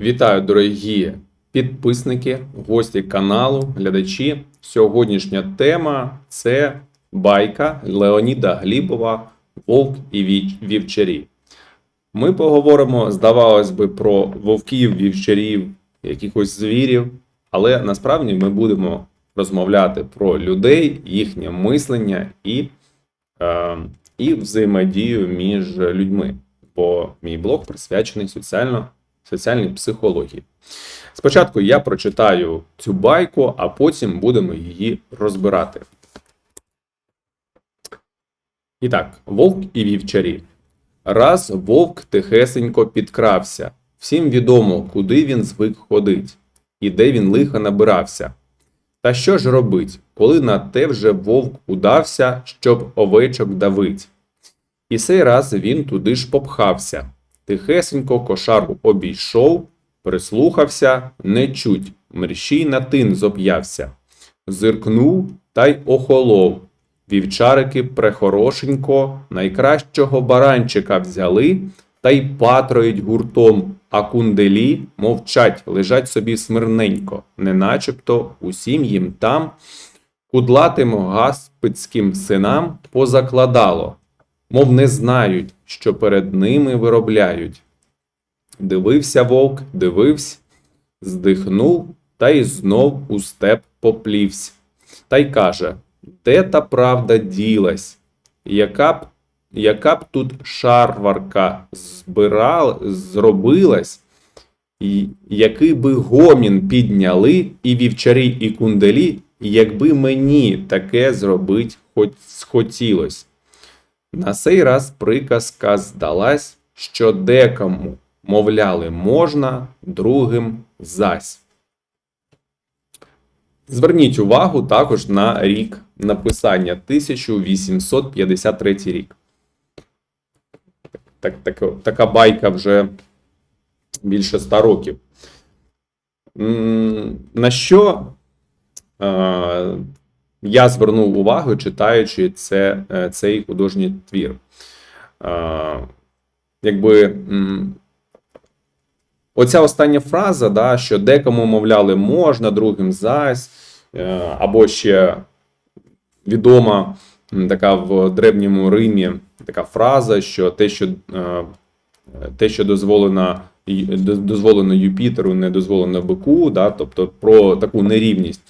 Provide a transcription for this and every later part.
Вітаю, дорогі підписники, гості каналу, глядачі. Сьогоднішня тема це байка Леоніда Глібова Вовк і вівчарі. Ми поговоримо, здавалось би, про вовків, вівчарів, якихось звірів, але насправді ми будемо розмовляти про людей, їхнє мислення і, е, і взаємодію між людьми. Бо мій блог присвячений соціально соціальній психології. Спочатку я прочитаю цю байку, а потім будемо її розбирати. І так, вовк і вівчарі. Раз вовк тихесенько підкрався. Всім відомо, куди він звик ходить, і де він лиха набирався. Та що ж робить, коли на те вже вовк удався, щоб овечок давить? І сей раз він туди ж попхався. Тихесенько кошару обійшов, прислухався, не чуть, мерщій на тин зоп'явся. Зиркнув та й охолов. Вівчарики прехорошенько, найкращого баранчика взяли та й патроють гуртом, а кунделі мовчать, лежать собі смирненько, неначебто усім їм там кудлатим гаспицьким синам позакладало, мов не знають, що перед ними виробляють. Дивився вовк, дивився, здихнув та й знов у степ поплівсь. Та й каже: Де та правда ділась? Яка б, яка б тут шарварка збирал, зробилась, який би гомін підняли і вівчарі, і кунделі, якби мені таке зробить хоч схотілось. На сей раз приказка здалась, що декому, мовляли, можна, другим зась. Зверніть увагу також на рік написання 1853 рік. Так, так, така байка вже більше 100 років. На що я звернув увагу, читаючи це, е, цей художній твір. Е, Якби оця остання фраза, да, що декому, мовляли, можна, другим зась, е, або ще відома така в древньому Римі така фраза, що те, що, те, що дозволено, дозволено Юпітеру, не дозволено бику, да, тобто про таку нерівність.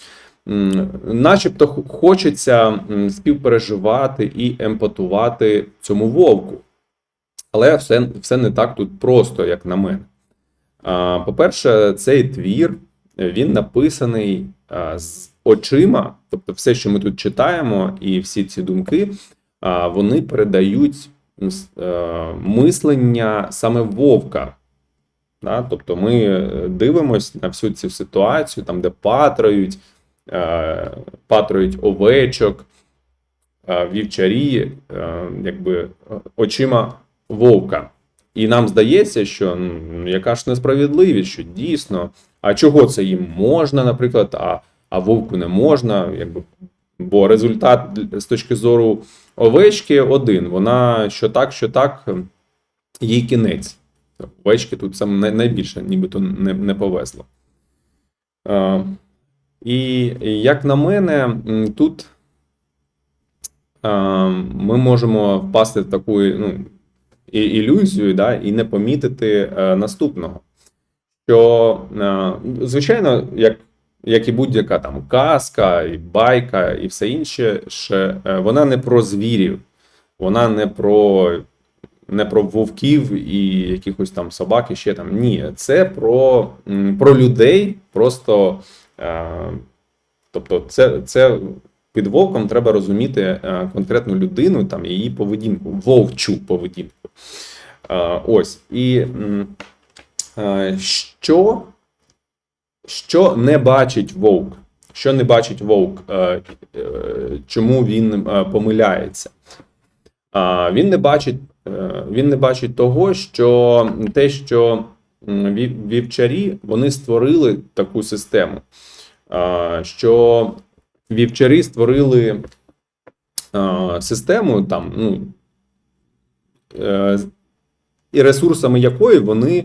Начебто хочеться співпереживати і емпатувати цьому вовку. Але все, все не так тут просто, як на мене. По-перше, цей твір він написаний з очима, тобто все, що ми тут читаємо, і всі ці думки, вони передають е, мислення саме вовка. Тобто ми е, дивимося на всю цю ситуацію, там, де патрають, е, патрають овечок, е, вівчарі, е, якби очима вовка. І нам здається, що ну, яка ж несправедливість, що дійсно, а чого це їм можна, наприклад, а, а вовку не можна, якби, бо результат з точки зору овечки один. Вона що так, що так, їй кінець. Овечки тут саме найбільше, нібито не, не повезло. І як на мене, тут ми можемо впасти в таку ну, ілюзію да, і не помітити е, наступного. Що, е, звичайно, як, як і будь-яка там казка, і байка, і все інше, ще, е, вона не про звірів, вона не про, не про вовків і якихось там собак, і ще там. Ні, це про, про людей, просто. Е, тобто, це, це під вовком треба розуміти е, конкретну людину, там її поведінку, вовчу поведінку. Е, ось. І що, що не бачить вовк? Що не бачить вовк? Чому він помиляється? Він не бачить, він не бачить того, що те, що вівчарі вони створили таку систему, що вівчарі створили систему там, ну, е, і ресурсами якої вони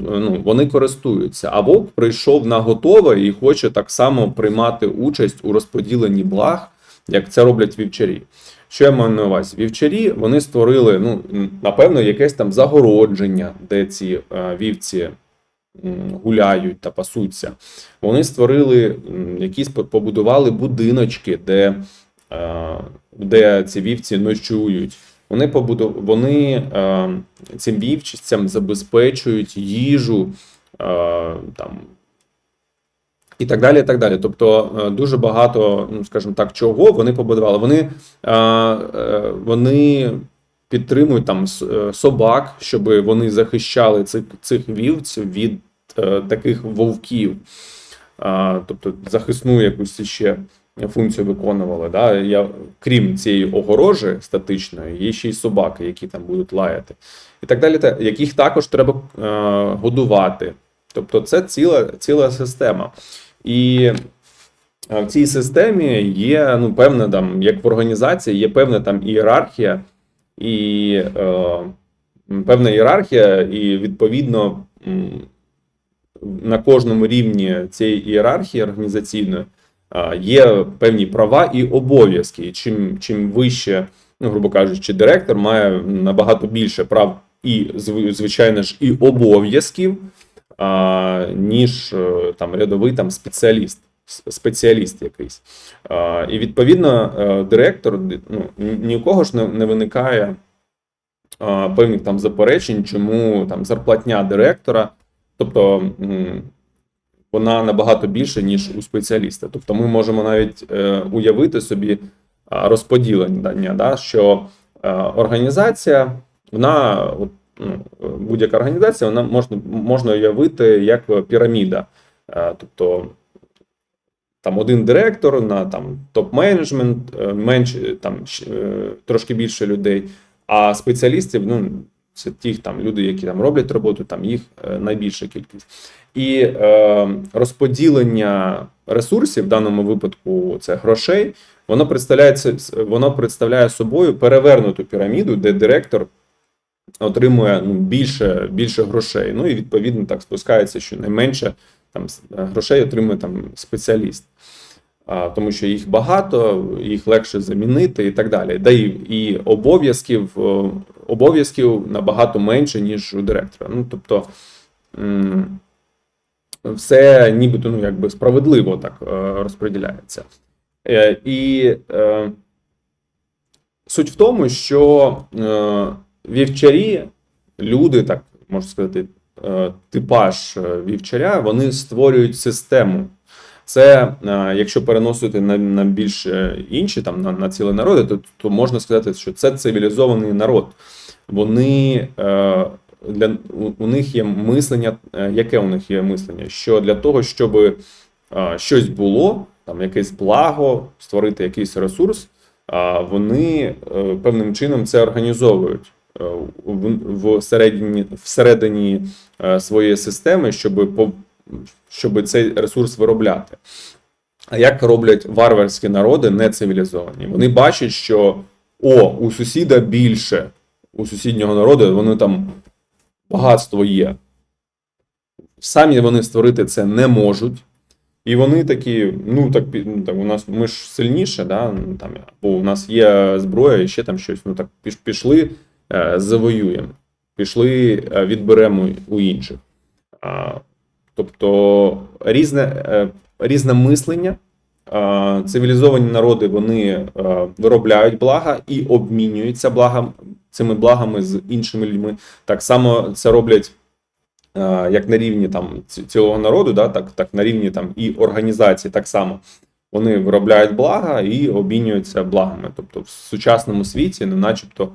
ну, вони користуються. А вовк прийшов на готове і хоче так само приймати участь у розподіленні благ, як це роблять вівчарі. Що я маю на увазі? Вівчарі вони створили, ну, напевно, якесь там загородження, де ці е, вівці гуляють та пасуться. Вони створили якісь побудували будиночки, де, е, де ці вівці ночують. Вони побудов... вони е, цим вівчицям забезпечують їжу там. І так далі, і так далі. Тобто е, дуже багато, ну скажімо так, чого вони побудували. Вони, е, е, вони підтримують там собак, щоб вони захищали цих, цих вівців від таких вовків. Тобто захисну якусь ще функцію виконували. Да? Я, крім цієї огорожі статичної, є ще й собаки, які там будуть лаяти. І так далі, яких також треба е, годувати. Тобто це ціла, ціла система. І е, в цій системі є ну, певна там, як в організації, є певна там ієрархія, і е, певна ієрархія, і відповідно на кожному рівні цієї ієрархії організаційної є певні права і обов'язки. Чим, чим вище, ну, грубо кажучи, директор має набагато більше прав і, зв- звичайно ж, і обов'язків, ніж е, там рядовий там спеціаліст. Спеціаліст якийсь. І відповідно, е, директор ну, ні- у кого ж не, не виникає певних там заперечень, чому там зарплатня директора, тобто вона набагато більше, ніж у спеціаліста. Тобто ми можемо навіть е, уявити собі розподілення, да, що організація, вона, от, будь-яка організація, вона можна, можна уявити як піраміда. Е, тобто там один директор на там топ-менеджмент, е, менше там е, трошки більше людей, а спеціалістів, ну це ті там люди, які там роблять роботу, там їх найбільша кількість. І е, розподілення ресурсів, в даному випадку це грошей, воно представляє, воно представляє собою перевернуту піраміду, де директор отримує ну, більше, більше грошей. Ну і відповідно так спускається, що найменше там грошей отримує там спеціаліст. А, тому що їх багато, їх легше замінити і так далі. Да і, і обов'язків, е, обов'язків набагато менше, ніж у директора. Ну, тобто, все нібито ну, якби справедливо так е, розподіляється. Е, І е, суть в тому, що е, вівчарі, люди, так можна сказати, е, типаж е, вівчаря, вони створюють систему. Це, е, якщо переносити на, на більш інші, там, на, на цілі народи, то, то можна сказати, що це цивілізований народ. Вони для у, у них є мислення. Яке у них є мислення? Що для того, щоб щось було, там якесь благо, створити якийсь ресурс, вони певним чином це організовують в, в середині, всередині е, своєї системи, щоб щоб цей ресурс виробляти. А як роблять варварські народи не цивілізовані? Вони бачать, що о, у сусіда більше, у сусіднього народу вони там багатство є. Самі вони створити це не можуть. І вони такі, ну так, ну, так у нас ми ж сильніше, да? ну, там, або у нас є зброя і ще там щось. Ну так пішли, е, завоюємо, пішли, е, відберемо у інших. Тобто різне, е, різне мислення. Е, Цивілізовані народи вони е, виробляють блага і обмінюються благам, цими благами з іншими людьми. Так само це роблять е, як на рівні там цілого народу, да, так, так на рівні там і організації так само. Вони виробляють блага і обмінюються благами. Тобто в сучасному світі, ну, начебто, е,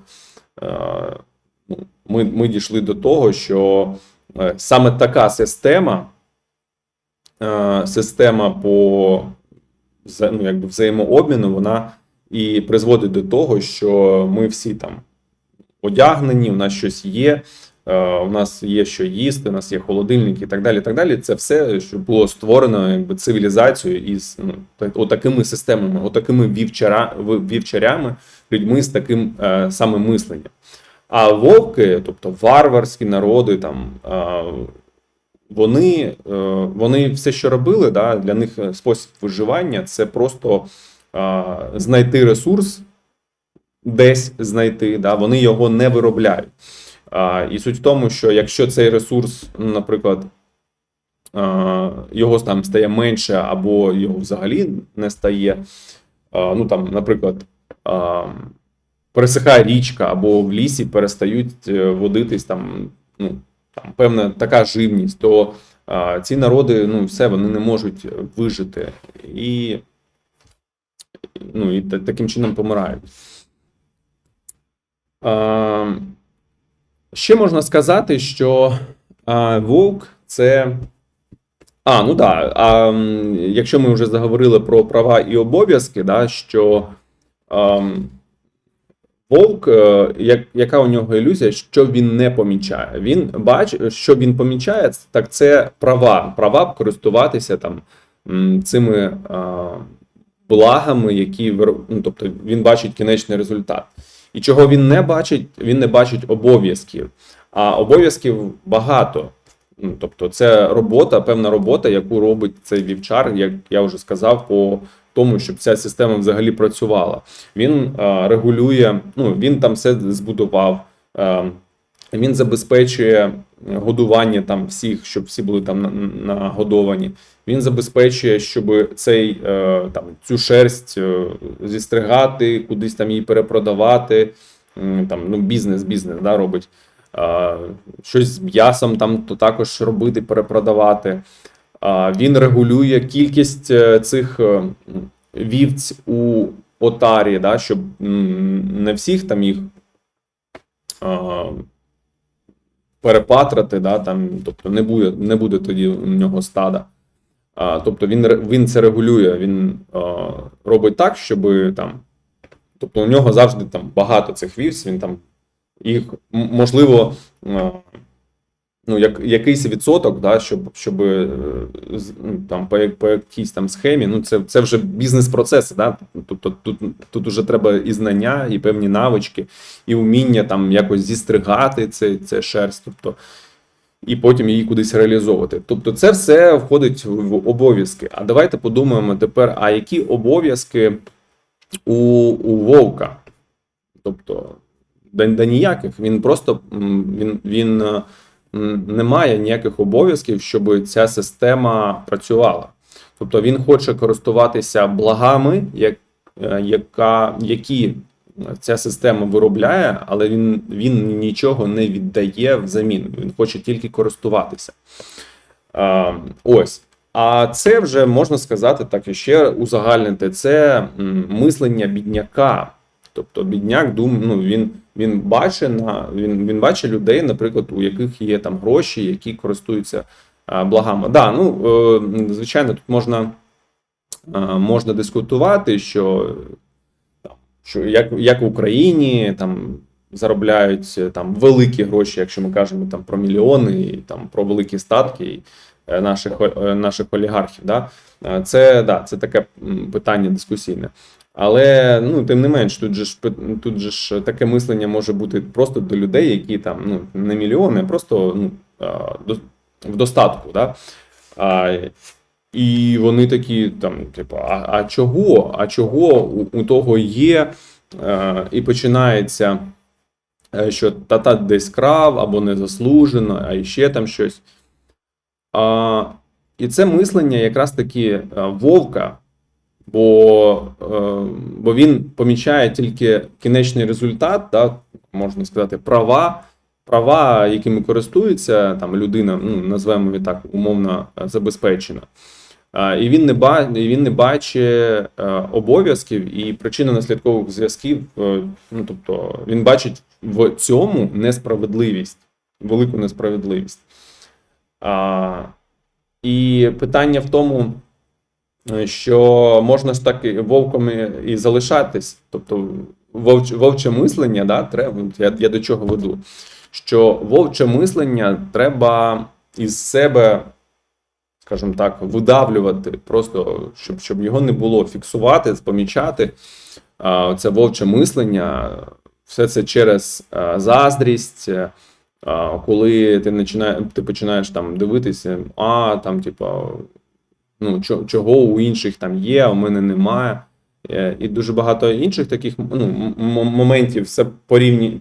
ми, ми дійшли до того, що е, саме така система, е, система по ну, якби взаємообміну, вона і призводить до того, що ми всі там одягнені, у нас щось є, е, у нас є що їсти, у нас є холодильник і так далі. так далі. Це все, що було створено якби, цивілізацією із ну, так- отакими системами, отакими вівчара, вівчарями, людьми з таким е, саме мисленням. А вовки, тобто варварські народи, там, а, вони, е, вони все, що робили, да, для них спосіб виживання це просто знайти ресурс, десь знайти, да, вони його не виробляють. І суть в тому, що якщо цей ресурс, наприклад, його там стає менше, або його взагалі не стає, ну там, наприклад, пересихає річка, або в лісі перестають е, водитись там, ну, там певна така живність, то ці народи, ну, все, вони не можуть вижити. І, ну, і таким чином помирають. Ще можна сказати, що вовк це. А, ну да. Якщо ми вже заговорили про права і обов'язки, да, що вовк, е, як, яка у нього ілюзія, що він не помічає? Він бачить, що він помічає, так це права. Права користуватися там цими а, благами, які ну, тобто він бачить кінечний результат. І чого він не бачить, він не бачить обов'язків. А обов'язків багато. Ну, тобто, це робота, певна робота, яку робить цей вівчар, як я вже сказав, по тому, щоб ця система взагалі працювала. Він а, регулює, ну він там все збудував. А, він забезпечує годування там всіх, щоб всі були там нагодовані. Він забезпечує, щоб цей е, там цю шерсть е, зістригати, кудись там її перепродавати. Там ну бізнес, бізнес да, робить. Щось з м'ясом там то також робити, перепродавати. Він регулює кількість е, цих е, вівць у отарі, да, щоб не всіх там їх перепатрати, да, там, тобто не буде, не буде тоді у нього стада. А, тобто він, він це регулює, він а, робить так, щоб там. Тобто у нього завжди там багато цих вівць, він там їх можливо. Ну, як, якийсь відсоток, да, щоб, щоб е, ну, там, по, по якійсь там схемі, ну це, це вже бізнес-процеси. Да? Тобто тут, тут вже треба і знання, і певні навички, і вміння там якось зістригати це, це шерсть, тобто, і потім її кудись реалізовувати. Тобто, це все входить в обов'язки. А давайте подумаємо тепер, а які обов'язки у, у вовка? Тобто, да, да ніяких. Він просто він, він е, м, не має ніяких обов'язків, щоб ця система працювала. Тобто він хоче користуватися благами, як, е, яка, які ця система виробляє, але він, він нічого не віддає взамін. Він хоче тільки користуватися. А, ось. А це вже можна сказати так і ще узагальнити. Це мислення бідняка. Тобто бідняк дум, ну, він, він бачить на він, він бачить людей, наприклад, у яких є там гроші, які користуються благами. Да, ну е, звичайно, тут можна, е, можна дискутувати, що, що як, як в Україні там заробляють е, там великі гроші, якщо ми кажемо там про мільйони і там про великі статки наших, наших олігархів. Да? Це, да, це таке питання дискусійне. Але ну тим не менш, тут же ж тут же ж таке мислення може бути просто до людей, які там ну не мільйони, а просто ну до, в достатку, да. А, і вони такі там, типу, а, а чого? А чого у, у того є? А, і починається, е, що тата десь крав або незаслужено, а ще там щось. А, і це мислення якраз таки вовка, бо, е, бо він помічає тільки кінечний результат, да, можна сказати, права, права, якими користується там людина, ну, назвемо її так, умовно е, забезпечена. І він не ба він не бачить е, обов'язків і причинно-наслідкових зв'язків. е, Ну тобто він бачить в цьому несправедливість, велику несправедливість. А, І питання в тому, е, що можна ж так і вовками і залишатись. Тобто вовч, вовче мислення, да, треба, я, я до чого веду, що вовче мислення треба із себе, скажімо так, видавлювати, просто щоб, щоб його не було, фіксувати, помічати. Це вовче мислення все це через е, заздрість. е, Коли ти починаєш, ти починаєш там дивитися, а там, типа, ну, чого у інших там є, а у мене немає. Е, І дуже багато інших таких ну, моментів це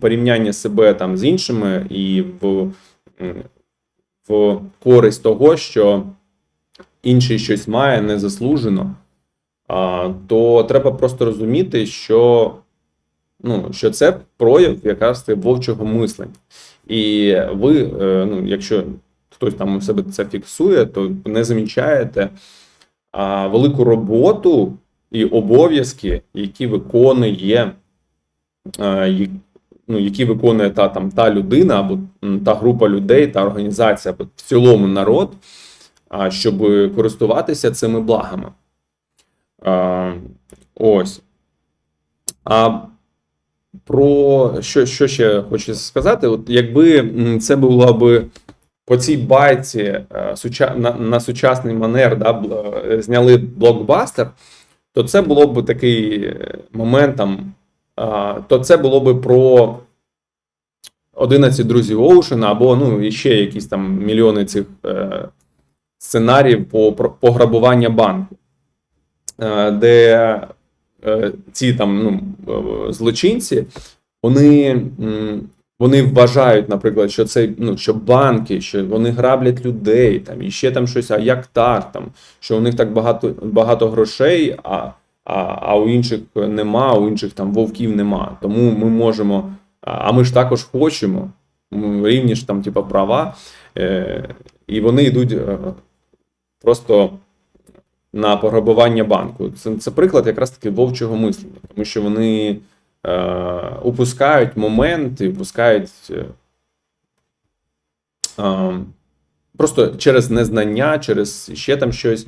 порівняння себе там з іншими і в, в користь того, що інший щось має незаслужено, то треба просто розуміти, що, ну, що це прояв якраз вовчого мислення. І ви, е, ну, якщо хтось там у себе це фіксує, то не замічаєте а, велику роботу і обов'язки, які виконує, ї- ну, які виконує та там та людина, або та група людей, та організація, або в цілому народ, а, щоб користуватися цими благами. А, ось. А про що, що ще хочу сказати? От якби це була би по цій байці е, на, сучасний манер да, е, зняли блокбастер, то це було б такий е, момент там. То це було би про 11 друзів Оушена, або ну, ще якісь там мільйони цих сценаріїв по пограбування банку, де ці там ну, злочинці, вони, вони вважають, наприклад, що це ну, що банки, що вони граблять людей, там і ще там щось, а як так, там, що у них так багато, багато грошей, а, а, а у інших нема, у інших там вовків нема. Тому ми можемо, а ми ж також хочемо, рівні ж там, типу, права, е, і вони йдуть е, просто на пограбування банку. Це, це приклад якраз таки вовчого мислення, тому що вони е, упускають моменти, упускають е, е, просто через незнання, через ще там щось,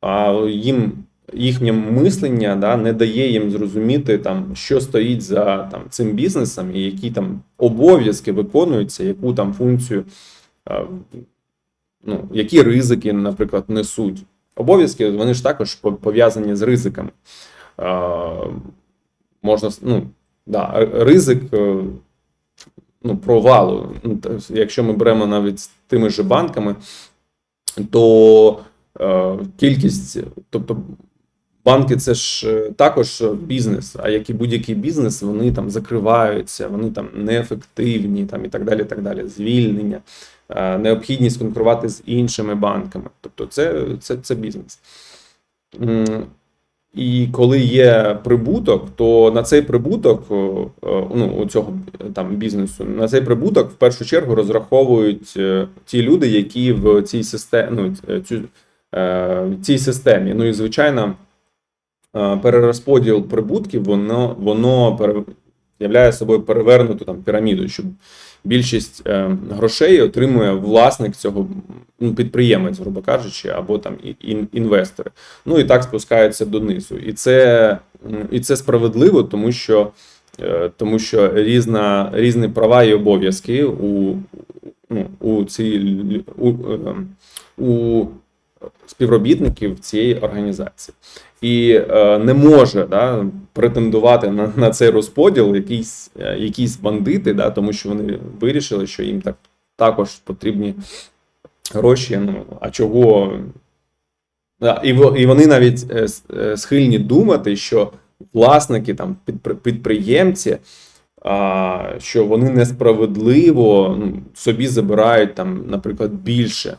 а їм їхнє мислення да, не дає їм зрозуміти, там, що стоїть за там, цим бізнесом і які там обов'язки виконуються, яку там функцію, е, ну, які ризики, наприклад, несуть. Обов'язки вони ж також пов'язані з ризиками. Е, можна ну, да, ризик е, ну, провалу. Ну, якщо ми беремо навіть з тими ж банками, то е, кількість, тобто банки це ж е, також бізнес, а як і будь-який бізнес, вони там закриваються, вони там неефективні, там і так далі. так далі, Звільнення, е, необхідність конкурувати з іншими банками. Тобто, це, це, це бізнес. І коли є прибуток, то на цей прибуток о, ну, у цього е, там бізнесу, на цей прибуток в першу чергу розраховують е, ті люди, які в цій системі, ну, цю, е, цій системі. Ну і звичайно, е, перерозподіл прибутків, воно, воно являє собою перевернуту там піраміду, щоб більшість е, грошей отримує власник цього ну, підприємець, грубо кажучи, або там ін- інвестори. Ну і так спускається донизу. І це, і це справедливо, тому що, е, тому що різна, різні права і обов'язки у, ну, у, цій, у, е, у співробітників цієї організації. І е, не може да, претендувати на, на цей розподіл якісь, е, якісь бандити, да, тому що вони вирішили, що їм так також потрібні гроші. Ну, а чого? Да, і, і вони навіть е, схильні думати, що власники, там, підприємці, що вони несправедливо ну, собі забирають, там, наприклад, більше.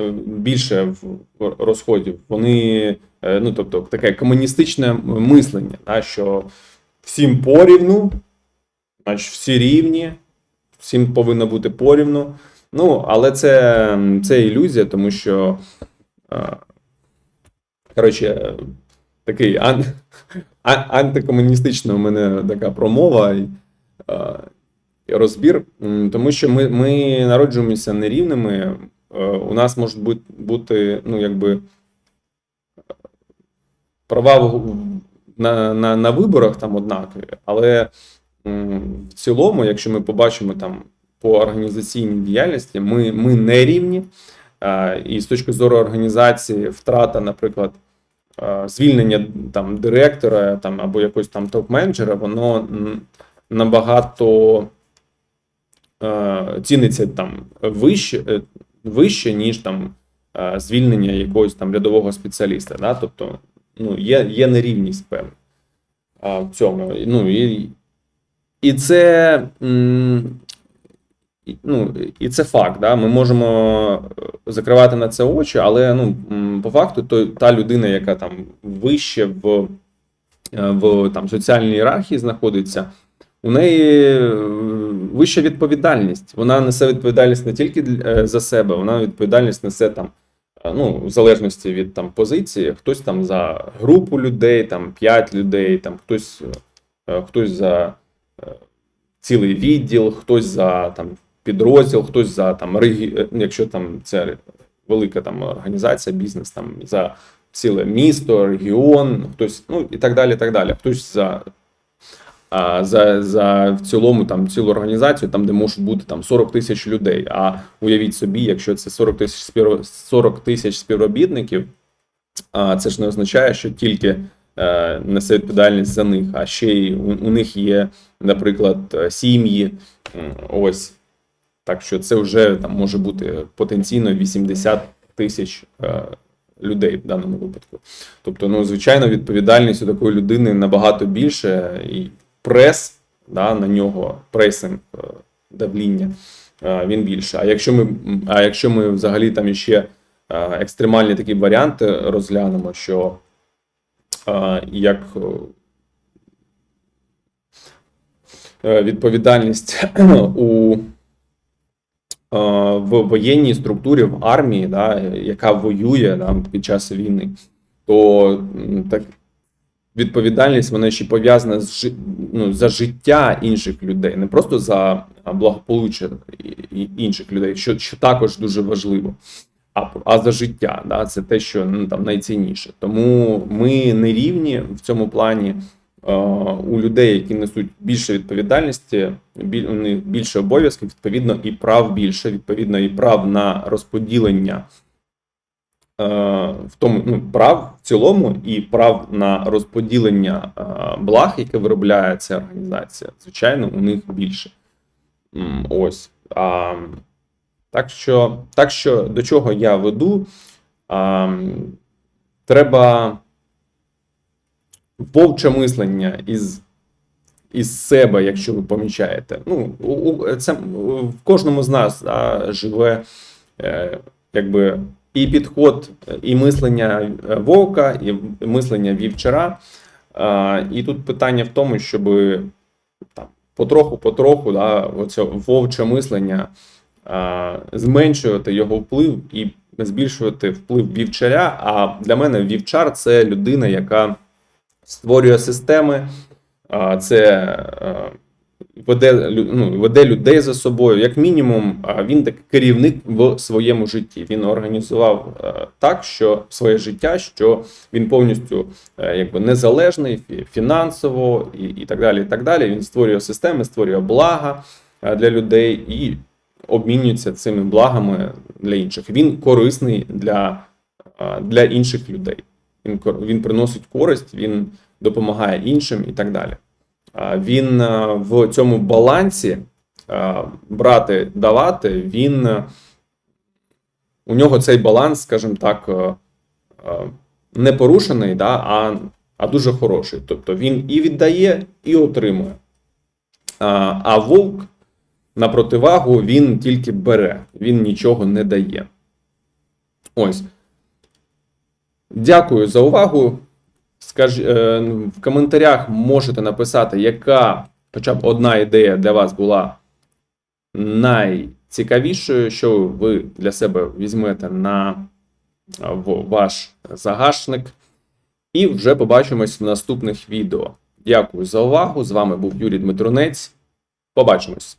Е, Більше в розходів. Вони, е, ну тобто, таке комуністичне мислення, да, що всім порівну, значить всі рівні, всім повинно бути порівну. Ну, але це, це ілюзія, тому що, е, коротше, такий ан, антикомуністична у мене така промова і розбір, тому що ми, ми народжуємося нерівними. Е, У нас можуть бути, ну, якби, права на, на, на виборах там однакові, але в цілому, якщо ми побачимо там по організаційній діяльності, ми, ми не рівні. Е, І з точки зору організації, втрата, наприклад, е, звільнення там директора там або якогось там топ-менеджера, воно набагато ціниться там вище, вище ніж там е, звільнення якогось там рядового спеціаліста. Да? Тобто ну, є, є нерівність певна в цьому. Ну, і, і це. Ну, і це факт, да? ми можемо е, закривати на це очі, але ну, по факту, то, та людина, яка там вище в, е, в там, соціальній ієрархії знаходиться, у неї е, вища відповідальність. Вона несе відповідальність не тільки е, за себе, вона відповідальність несе там, е, ну, в залежності від там, позиції, хтось там за групу людей, там 5 людей, там хтось, хтось за цілий відділ, хтось за там, підрозділ, хтось за там, регі... якщо там це велика там, організація, бізнес, там, за ціле місто, регіон, хтось, ну і так далі. так далі. Хтось за за, за в цілому там цілу організацію, там де можуть бути там 40 тисяч людей. А уявіть собі, якщо це 40 тисяч спів... 40 тисяч співробітників, а це ж не означає, що тільки е, несе відповідальність за них, а ще й у, у них є, наприклад, е, сім'ї. Ось так що це вже там може бути потенційно 80 тисяч е, людей в даному випадку. Тобто, ну, звичайно, відповідальність у такої людини набагато більше, і прес да, на нього, пресинг, е, давління, е, він більше. А якщо ми, а якщо ми взагалі там іще е, екстремальні такі варіанти розглянемо, що як відповідальність у в воєнній структурі в армії, да, яка воює да, під час війни, то так відповідальність вона ще пов'язана з ну, за життя інших людей, не просто за благополуччя інших людей, що, що також дуже важливо. А, а за життя, да, це те, що ну, там найцінніше. Тому ми не рівні в цьому плані. У людей, які несуть більше відповідальності, біль, у них більше обов'язків, відповідно, і прав більше, відповідно, і прав на розподілення в тому ну, прав в цілому, і прав на розподілення е, благ, яке виробляє ця організація. Звичайно, у них більше. Ось. А, так, що, так що до чого я веду? А, треба вовче мислення із, із себе, якщо ви помічаєте. Ну, у- це в кожному з нас да, живе е, якби і підход, і мислення е, вовка, і мислення вівчара. І тут питання в тому, щоб там, потроху-потроху да, оце вовче мислення зменшувати його вплив і збільшувати вплив вівчаря. А для мене вівчар це людина, яка створює системи, це е, веде, ну, веде людей за собою. Як мінімум, він так керівник в своєму житті. Він організував е, так, що своє життя, що він повністю е, якби незалежний фінансово і, і так далі. І так далі. Він створює системи, створює блага е, для людей і обмінюється цими благами для інших. Він корисний для, для інших людей. Він, він приносить користь, він допомагає іншим і так далі. Він е, в цьому балансі е, брати, давати, він е, у нього цей баланс, скажімо так, не порушений, да, а, а дуже хороший. Тобто він і віддає, і отримує. А, а вовк на противагу він тільки бере, він нічого не дає. Ось. Дякую за увагу. Скаж, е, в коментарях можете написати, яка хоча б одна ідея для вас була найцікавішою, що ви для себе візьмете на в ваш загашник. І вже побачимось в наступних відео. Дякую за увагу. З вами був Юрій Дмитронець. Побачимось!